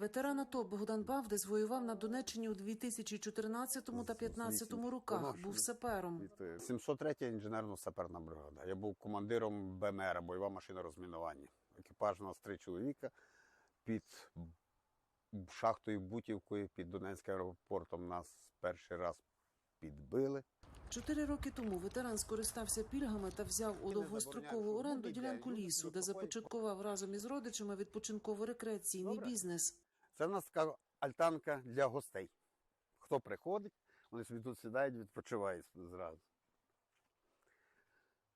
Ветеран АТО Богдан Бавдес воював на Донеччині у 2014 та 2015 роках. Був сапером. 703 інженерно-саперна бригада. Я був командиром БМР, бойова машина розмінування. Екіпаж у нас три чоловіка під шахтою Бутівкою, під Донецьким аеропортом нас перший раз підбили. Чотири роки тому ветеран скористався пільгами та взяв у довгострокову оренду ділянку лісу, де започаткував разом із родичами відпочинково-рекреаційний бізнес. Це в нас така альтанка для гостей. Хто приходить, вони собі тут сідають, відпочивають зразу.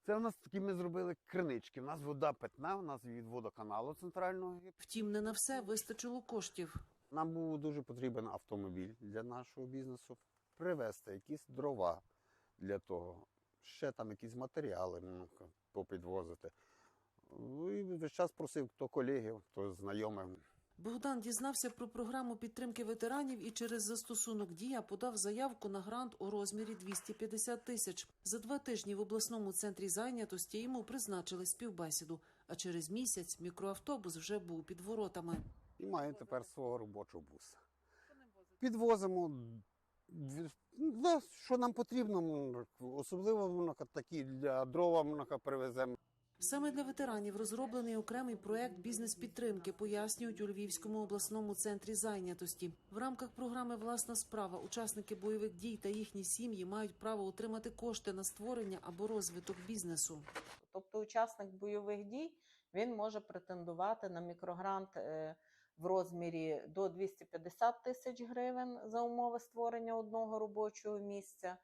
Це в нас такі ми зробили кринички. У нас вода питна, у нас від водоканалу центрального. Втім, не на все вистачило коштів. Нам був дуже потрібен автомобіль для нашого бізнесу. Привезти якісь дрова для того, ще там якісь матеріали ну, попідвозити. Ну, І весь час просив хто колегів, хто знайомих. Богдан дізнався про програму підтримки ветеранів і через застосунок дія подав заявку на грант у розмірі 250 тисяч. За два тижні в обласному центрі зайнятості йому призначили співбесіду. А через місяць мікроавтобус вже був під воротами. І маю тепер свого робочого буса. Підвозимо, в- що нам потрібно, ну, особливо ну, такі для дрова ну, привеземо. Саме для ветеранів розроблений окремий проект бізнес-підтримки, пояснюють у Львівському обласному центрі зайнятості. В рамках програми Власна справа учасники бойових дій та їхні сім'ї мають право отримати кошти на створення або розвиток бізнесу. Тобто учасник бойових дій він може претендувати на мікрогрант е, в розмірі до 250 тисяч гривень за умови створення одного робочого місця,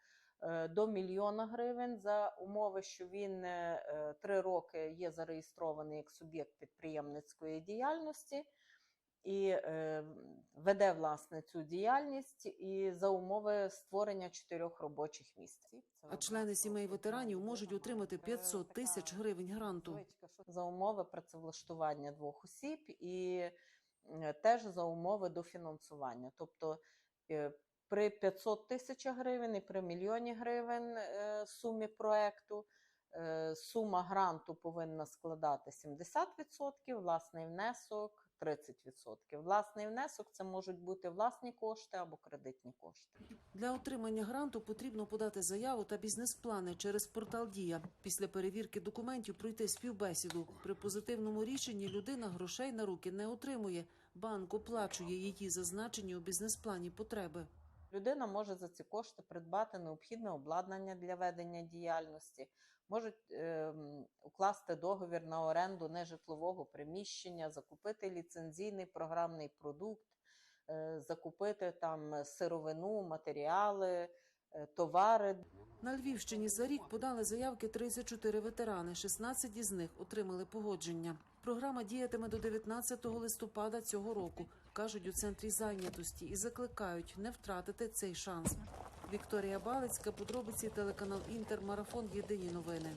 до мільйона гривень за умови, що він е, е, три роки є зареєстрований як суб'єкт підприємницької діяльності. І е, веде власне цю діяльність і за умови створення чотирьох робочих місць. А члени сімей ветеранів можуть отримати 500 тисяч гривень гранту. за умови працевлаштування двох осіб і е, теж за умови дофінансування. Тобто е, при 500 тисячах гривень і при мільйоні гривень е, сумі проекту е, сума гранту повинна складати 70%, власний внесок 30%. Власний внесок це можуть бути власні кошти або кредитні кошти. Для отримання гранту потрібно подати заяву та бізнес-плани через портал Дія. Після перевірки документів пройти співбесіду. При позитивному рішенні людина грошей на руки не отримує. Банк оплачує її зазначені у бізнес-плані потреби. Людина може за ці кошти придбати необхідне обладнання для ведення діяльності, можуть е, укласти договір на оренду нежитлового приміщення, закупити ліцензійний програмний продукт, е, закупити там сировину, матеріали, товари. На Львівщині за рік подали заявки 34 ветерани. 16 із них отримали погодження. Програма діятиме до 19 листопада цього року, кажуть у центрі зайнятості, і закликають не втратити цей шанс. Вікторія Балицька, подробиці телеканал Інтер, марафон Єдині новини.